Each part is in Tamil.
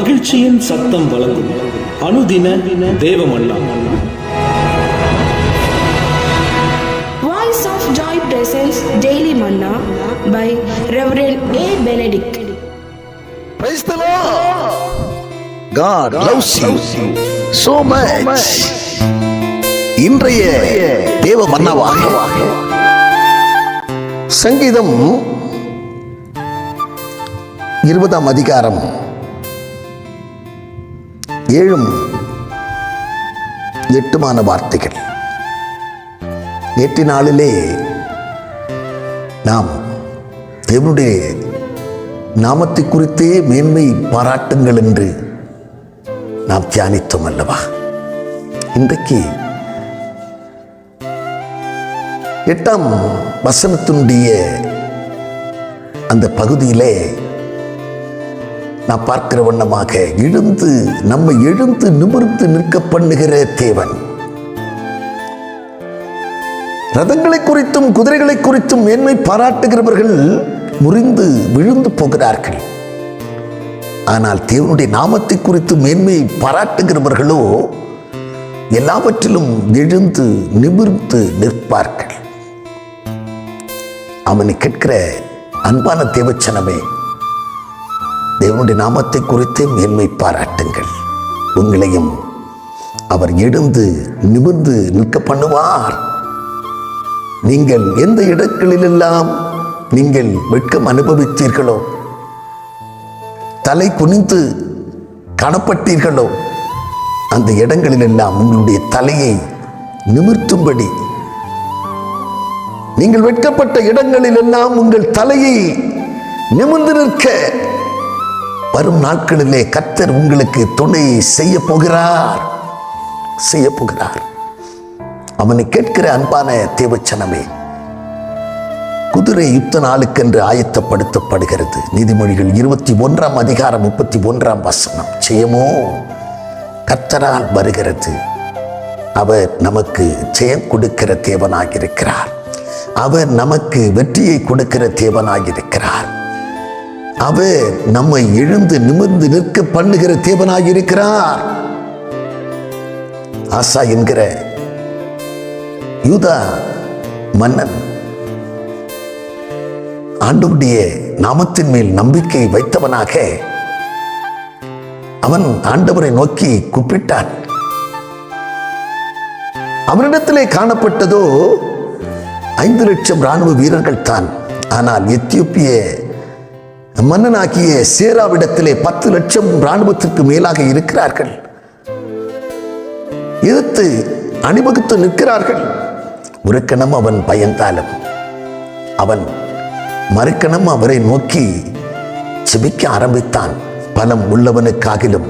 மகிழ்ச்சியின் சத்தம் வழங்கும் அனுதின தேவமல்லா Voice of Joy presents Daily Manna by Reverend A. Benedict. Praise the Lord. God loves you so much. இன்றைய தேவ மன்னவாக சங்கீதம் இருபதாம் அதிகாரம் ஏழும் எட்டுமான வார்த்தைகள். நேற்று நாளிலே நாம் தேவனுடைய நாமத்தை குறித்தே மேன்மை பாராட்டுங்கள் என்று நாம் தியானித்தோம் அல்லவா? இன்றைக்கு எட்டாம் வசனத்தினுடைய அந்த பகுதியிலே நான் பார்க்கிற வண்ணமாக எழுந்து நம்மை எழுந்து நிமிர்ந்து நிற்க பண்ணுகிற தேவன். ரதங்களை குறித்தும் குதிரைகளை குறித்தும் மேன்மை பாராட்டுகிறவர்கள் முறிந்து விழுந்து போகிறார்கள். ஆனால் தேவனுடைய நாமத்தை குறித்து மேன்மை பாராட்டுகிறவர்களோ எல்லாவற்றிலும் எழுந்து நிமிர்ந்து நிற்பார்கள். அவனை கேட்கிற அன்பான தேவச்சனமே தேவனுடைய நாமத்தை குறித்து மேன்மை பாராட்டுங்கள். உங்களையும் அவர் எழுந்து நிமிர்ந்து நிற்க பண்ணுவார். நீங்கள் எந்த இடங்களிலெல்லாம் நீங்கள் வெட்கம் அனுபவித்தீர்களோ தலை குனிந்து காணப்பட்டீர்களோ அந்த இடங்களிலெல்லாம் உங்களுடைய தலையை நிமிர்த்தும்படி நீங்கள் வெட்கப்பட்ட இடங்களிலெல்லாம் உங்கள் தலையை நிமிர்ந்து நிற்க வரும் நாட்களிலே கர்த்தர் உங்களுக்கு துணை செய்ய போகிறார். செய்ய போகிறார். அவனை கேட்கிற அன்பான தேவச்சனமே குதிரை யுத்த நாளுக்கென்று ஆயத்தப்படுத்தப்படுகிறது. நீதிமொழிகள் இருபத்தி ஒன்றாம் அதிகாரம் முப்பத்தி ஒன்றாம் வசனம். ஜெயமோ கர்த்தரால் வருகிறது. அவர் நமக்கு ஜெயம் கொடுக்கிற தேவனாக இருக்கிறார் அவர் நமக்கு வெற்றியை கொடுக்கிற தேவனாக இருக்கிறார் அவர் நம்மை எழுந்து நிமிர்ந்து நிற்க பண்ணுகிற தேவனாகியிருக்கிறார் ஆசா என்கிற யூதா மன்னன் ஆண்டவருடைய நாமத்தின் மேல் நம்பிக்கை வைத்தவனாக அவன் ஆண்டவரை நோக்கி கூப்பிட்டான். அவனிடத்திலே காணப்பட்டதோ ஐந்து லட்சம் ராணுவ வீரர்கள் தான். ஆனால் எத்தியோப்பிய மன்னனாகிய சேராவிடத்திலே பத்து லட்சம் இராணுவத்திற்கு மேலாக இருக்கிறார்கள். எதிர்த்து அணிவகுத்து நிற்கிறார்கள். ஒரு கணம் அவன் பயந்தாலும் அவன் மறுக்கணம் அவரை நோக்கி செபிக்க ஆரம்பித்தான். பலம் உள்ளவனுக்காகிலும்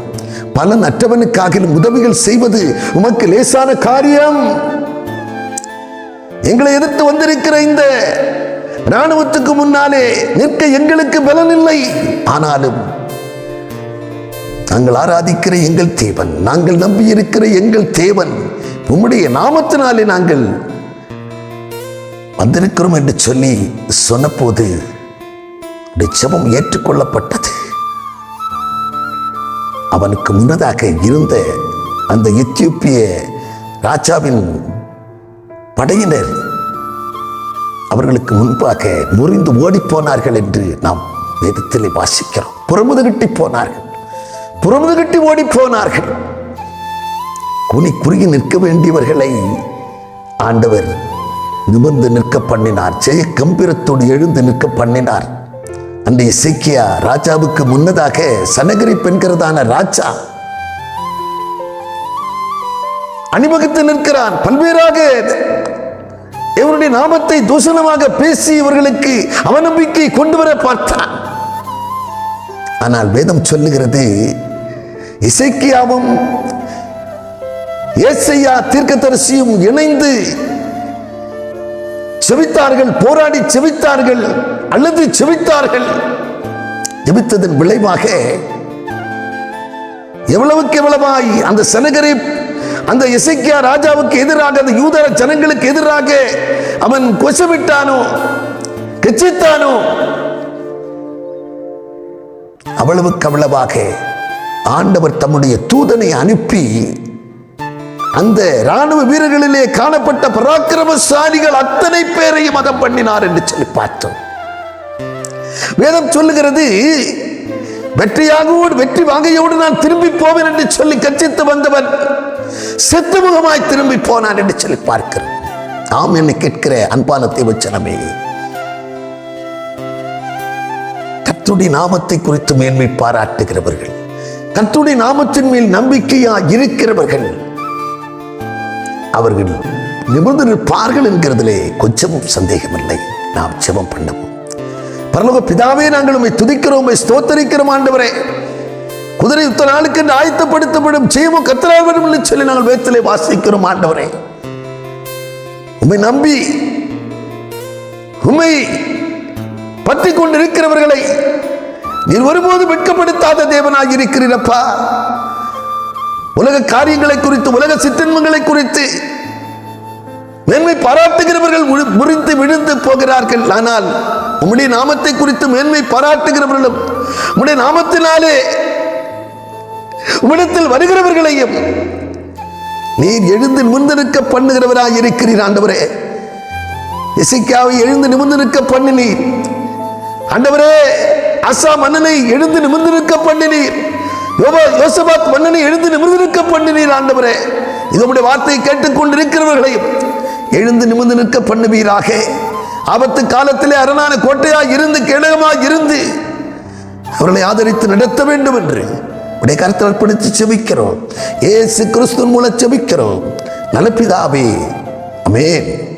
பலன் அற்றவனுக்காகிலும் உதவிகள் செய்வது உமக்கு லேசான காரியம். எங்களை எதிர்த்து வந்திருக்கிற இந்த ராணுவத்துக்கு முன்னாலே நிற்க எங்களுக்கு பலன் இல்லை ஆனாலும் நாங்கள் ஆராதிக்கிற எங்கள் தேவன் நாங்கள் நம்பி இருக்கிற எங்கள் தேவன் உம்முடைய நாமத்தினாலே நாங்கள் வந்திருக்கிறோம் என்று சொல்லி சொன்னபோது அவருடைய ஏற்றுக்கொள்ளப்பட்டது. அவனுக்கு முன்னதாக இருந்த அந்த எத்தியோப்பிய ராஜாவின் படையினர் அவர்களுக்கு முன்பாக முறிந்து ஓடிப்போனார்கள் என்று நாம் வேதத்திலே வாசிக்கிறோம். புறமுதுகிட்டி போனார்கள். புறமுதுகிட்டி ஓடி போனார்கள் குனி குறுகி நிற்க வேண்டியவர்களை ஆண்டவர் நிமிர்ந்து நிற்க பண்ணினார். ஜெய கம்பீரத்தோடு எழுந்து நிற்க பண்ணினார். அந்த இசைக்கியா ராஜாவுக்கு முன்னதாக சனகிரி பெண்கிறதான ராஜா அணிவகுத்து நிற்கிறான். பல்வேறாக இவருடைய நாமத்தை தூஷணமாக பேசி இவர்களுக்கு அவநம்பிக்கை கொண்டு வர பார்த்தான். ஆனால் வேதம் சொல்லுகிறது இசைக்கியாவும் ஏசையா தீர்க்கதரிசியும் இணைந்து செவித்தார்கள் போராடி செவித்தார்கள் அல்லது செவித்தார்கள். ஜெபித்ததன் விளைவாக எவ்வளவுக்கு எவ்வளவாய் அந்த சனகரை அந்த இசைக்கியா ராஜாவுக்கு எதிராக அந்த யூதர ஜனங்களுக்கு எதிராக அவன் கொசவிட்டானோ கெச்சித்தானோ? அவ்வளவுக்கு அவ்வளவாக ஆண்டவர் தம்முடைய தூதனை அனுப்பி அந்த ராணுவ வீரர்களிலே காணப்பட்ட பராக்கிரமசாலிகள் அத்தனை பேரையும் மதம் பண்ணினார் என்று சொல்லி பார்த்தோம். வேதம் சொல்லுகிறது வெற்றியாகவோடு வெற்றி வாங்கையோடு நான் திரும்பி போவேன் என்று சொல்லி கச்சித்து வந்தவன் செத்துமுகமாய் திரும்பி போனான் என்று சொல்லி பார்க்கிறோம். ஆம் என்னை கேட்கிற அன்பான தேவச்சனமே கர்த்தருடைய நாமத்தை குறித்து மேன்மை பாராட்டுகிறவர்கள் கர்த்தருடைய நாமத்தின் மேல் நம்பிக்கையா இருக்கிறவர்கள் அவர்கள் நிமிர்ந்து நிற்பார்கள் என்கிறதிலே கொஞ்சமும் சந்தேகமில்லை. நாம் ஜெபம் பண்ணவும். பரலோக பிதாவே நாங்கள் உண்மை துதிக்கிறோம் ஸ்தோத்தரிக்கிறோம் ஆண்டவரே. குதிரை யுத்த நாளுக்கு என்று ஆயத்தப்படுத்தப்படும். செய்யமும் கத்தரால் வேண்டும் என்று சொல்லி நாங்கள் வேத்திலே வாசிக்கிறோம் ஆண்டவரே. உண்மை நம்பி உண்மை பற்றி கொண்டிருக்கிறவர்களை நீர் ஒருபோது வெட்கப்படுத்தாத தேவனாக இருக்கிறீரப்பா. உலக காரியங்களை குறித்து உலக சித்தன்மங்களை குறித்து மேன்மை பாராட்டுகிறவர்கள் முழு- முறிந்து விழுந்து போகிறார்கள். ஆனால் உம்முடைய நாமத்தை குறித்து மேன்மை பாராட்டுகிறவர்களும் உம்முடைய நாமத்தினாலே உம்மிடத்தில் வருகிறவர்களையும் நீர் எழுந்து நிமிர்ந்து நிற்க பண்ணுகிறவராய் இருக்கிறீர் ஆண்டவரே. இசைக்காவை எழுந்து நிமிர்ந்து நிற்க பண்ணினீர். ஆண்டவரே அசா மன்னனை எழுந்து நிமிர்ந்து நிற்க பண்ணினீர். யோசபாத் மன்னனை எழுந்து நிமிர்ந்து நிற்க பண்ணினீர் ஆண்டவரே. இதனுடைய வார்த்தையை வார்த்தையை கேட்டுக்கொண்டிருக்கிறவர்களையும் எழுந்து நிமிர்ந்து நிற்க பண்ணுவீராக. ஆபத்து காலத்திலே அரணான கோட்டையாய் இருந்து கேடகமாய் இருந்து அவர்களை ஆதரித்து நடத்த வேண்டும் என்று உடைய கருத்தில் அர்ப்பணித்து செபிக்கிறோம். ஏசு கிறிஸ்துவின் மூலம் செபிக்கிறோம். நலப்பிதாவே அமேன்